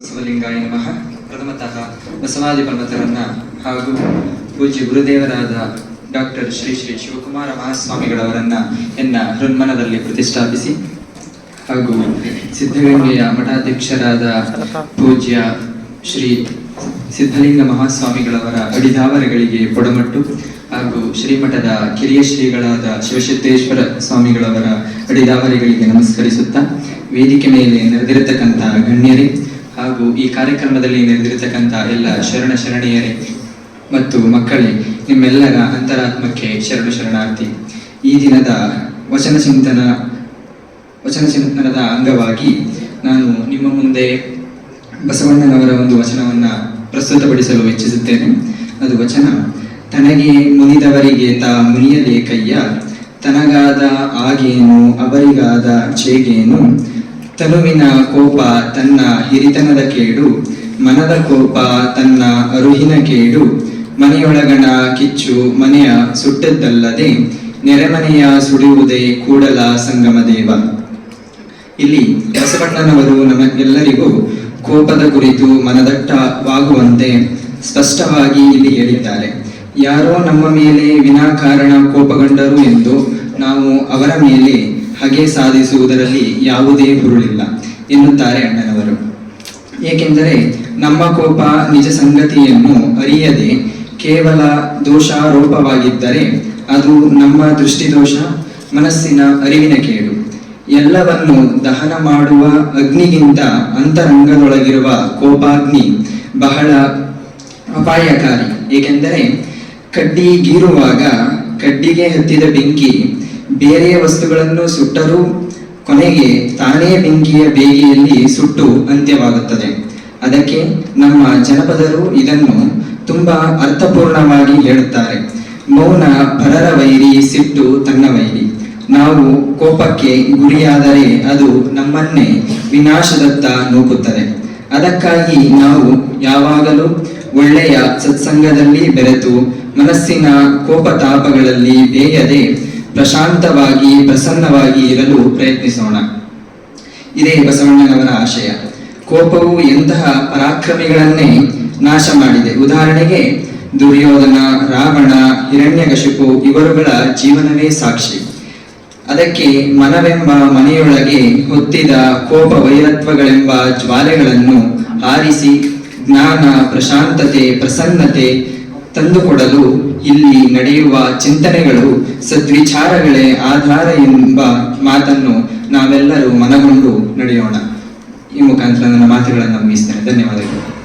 ಬಸವಲಿಂಗಾಯ ನಮಃ. ಪ್ರಥಮತಃ ಬಸವಾದಿ ಪರ್ವತರನ್ನ ಹಾಗೂ ಪೂಜ್ಯ ಗುರುದೇವರಾದ ಡಾಕ್ಟರ್ ಶ್ರೀ ಶ್ರೀ ಶಿವಕುಮಾರ ಮಹಾಸ್ವಾಮಿಗಳವರನ್ನ ಎನ್ನ ಹೃನ್ಮನದಲ್ಲಿ ಪ್ರತಿಷ್ಠಾಪಿಸಿ ಹಾಗೂ ಸಿದ್ಧಗಂಗೆಯ ಮಠಾಧ್ಯಕ್ಷರಾದ ಪೂಜ್ಯ ಶ್ರೀ ಸಿದ್ಧಲಿಂಗ ಮಹಾಸ್ವಾಮಿಗಳವರ ಅಡಿದಾವರಗಳಿಗೆ ಪೊಡಮಟ್ಟು ಹಾಗೂ ಶ್ರೀಮಠದ ಕಿರಿಯ ಶ್ರೀಗಳಾದ ಶಿವಸಿದ್ದೇಶ್ವರ ಸ್ವಾಮಿಗಳವರ ಅಡಿದಾವರಿಗಳಿಗೆ ನಮಸ್ಕರಿಸುತ್ತಾ ವೇದಿಕೆ ಮೇಲೆ ನೆರೆದಿರತಕ್ಕಂಥ ಗಣ್ಯರೇ ಹಾಗೂ ಈ ಕಾರ್ಯಕ್ರಮದಲ್ಲಿ ನೆರೆದಿರತಕ್ಕಂಥ ಎಲ್ಲ ಶರಣ ಶರಣೆಯರೇ ಮತ್ತು ಮಕ್ಕಳೇ, ನಿಮ್ಮೆಲ್ಲರ ಅಂತರಾತ್ಮಕ್ಕೆ ಶರಣ ಶರಣಾರ್ಥಿ. ಈ ದಿನದ ವಚನ ಚಿಂತನ, ವಚನ ಚಿಂತನದ ಅಂಗವಾಗಿ ನಾನು ನಿಮ್ಮ ಮುಂದೆ ಬಸವಣ್ಣನವರ ಒಂದು ವಚನವನ್ನ ಪ್ರಸ್ತುತಪಡಿಸಲು ಇಚ್ಛಿಸುತ್ತೇನೆ. ಅದು ವಚನ, ತನಗೆ ಮುನಿದವರಿಗೆ ತಾ ಮುನಿಯಲೇ ತನಗಾದ ಆಗೇನು ಅವರಿಗಾದ ಚೇಗೇನು ತನುವಿನ ಕೋಪ ತನ್ನ ಹಿರಿತನದ ಕೇಡು, ಮನದ ಕೋಪ ತನ್ನ ಅರುಹಿನ ಕೇಡು, ಮನೆಯೊಳಗಣ ಕಿಚ್ಚು, ಮನೆಯ ಸುಟ್ಟದ್ದಲ್ಲದೆ ನೆರೆಮನೆಯ ಸುಡಿಯುವುದೇ ಕೂಡಲ ಸಂಗಮದೇವ ಇಲ್ಲಿ ಬಸವಣ್ಣನವರು ನಮಗೆಲ್ಲರಿಗೂ ಕೋಪದ ಕುರಿತು ಮನದಟ್ಟವಾಗುವಂತೆ ಸ್ಪಷ್ಟವಾಗಿ ಇಲ್ಲಿ ಹೇಳಿದ್ದಾರೆ. ಯಾರೋ ನಮ್ಮ ಮೇಲೆ ವಿನಾಕಾರಣ ಕೋಪಗೊಂಡರು ಎಂದು ನಾವು ಅವರ ಮೇಲೆ ಹಗೆ ಸಾಧಿಸುವುದರಲ್ಲಿ ಯಾವುದೇ ಹುರುಳಿಲ್ಲ, ಎನ್ನುತ್ತಾರೆ ಅಣ್ಣನವರು. ಏಕೆಂದರೆ ನಮ್ಮ ಕೋಪ ನಿಜ ಸಂಗತಿಯನ್ನು ಅರಿಯದೆ ಕೇವಲ ದೋಷಾರೋಪವಾಗಿದ್ದರೆ ಅದು ನಮ್ಮ ದೃಷ್ಟಿದೋಷ, ಮನಸ್ಸಿನ ಅರಿವಿನ ಕೇಡು. ಎಲ್ಲವನ್ನು ದಹನ ಮಾಡುವ ಅಗ್ನಿಗಿಂತ ಅಂತರಂಗದೊಳಗಿರುವ ಕೋಪಾಗ್ನಿ ಬಹಳ ಅಪಾಯಕಾರಿ. ಏಕೆಂದರೆ ಕಡ್ಡಿ ಗೀರುವಾಗ ಕಡ್ಡಿಗೆ ಹತ್ತಿದ ಬೆಂಕಿ ಬೇರೆಯ ವಸ್ತುಗಳನ್ನು ಸುಟ್ಟರೂ ಕೊನೆಗೆ ತಾನೇ ಬೆಂಕಿಯ ಬೇಗೆಯಲ್ಲಿ ಸುಟ್ಟು ಅಂತ್ಯವಾಗುತ್ತದೆ. ಅದಕ್ಕೆ ನಮ್ಮ ಜನಪದರು ಇದನ್ನು ತುಂಬಾ ಅರ್ಥಪೂರ್ಣವಾಗಿ ಹೇಳುತ್ತಾರೆ. ಮೌನ ಪರರ ವೈರಿ ಸಿಟ್ಟು ತನ್ನ ವೈರಿ. ನಾವು ಕೋಪಕ್ಕೆ ಗುರಿಯಾದರೆ ಅದು ನಮ್ಮನ್ನೇ ವಿನಾಶದತ್ತ ನೂಕುತ್ತದೆ. ಅದಕ್ಕಾಗಿ ನಾವು ಯಾವಾಗಲೂ ಒಳ್ಳೆಯ ಸತ್ಸಂಗದಲ್ಲಿ ಬೆರೆತು ಮನಸ್ಸಿನ ಕೋಪತಾಪಗಳಲ್ಲಿ ಬೇಯದೆ ಪ್ರಶಾಂತವಾಗಿ, ಪ್ರಸನ್ನವಾಗಿ ಇರಲು ಪ್ರಯತ್ನಿಸೋಣ. ಇದೇ ಬಸವಣ್ಣನವರ ಆಶಯ. ಕೋಪವು ಎಂತಹ ಪರಾಕ್ರಮಿಗಳನ್ನೇ ನಾಶ ಮಾಡಿದೆ. ಉದಾಹರಣೆಗೆ, ದುರ್ಯೋಧನ, ರಾವಣ, ಹಿರಣ್ಯಕಶಿಪು ಇವರುಗಳ ಜೀವನವೇ ಸಾಕ್ಷಿ. ಅದಕ್ಕೆ ಮನವೆಂಬ ಮನೆಯೊಳಗೆ ಹೊತ್ತಿದ ಕೋಪ ವೈರತ್ವಗಳೆಂಬ ಜ್ವಾಲೆಗಳನ್ನು ಆರಿಸಿ, ಜ್ಞಾನ, ಪ್ರಶಾಂತತೆ, ಪ್ರಸನ್ನತೆ ತಂದುಕೊಡಲು ಇಲ್ಲಿ ನಡೆಯುವ ಚಿಂತನೆಗಳು ಸದ್ವಿಚಾರಗಳೇ ಆಧಾರ ಎಂಬ ಮಾತನ್ನು ನಾವೆಲ್ಲರೂ ಮನಗೊಂಡು ನಡೆಯೋಣ. ಈ ಮುಖಾಂತರ ನನ್ನ ಮಾತುಗಳನ್ನು ಮುಗಿಸ್ತೇನೆ. ಧನ್ಯವಾದಗಳು.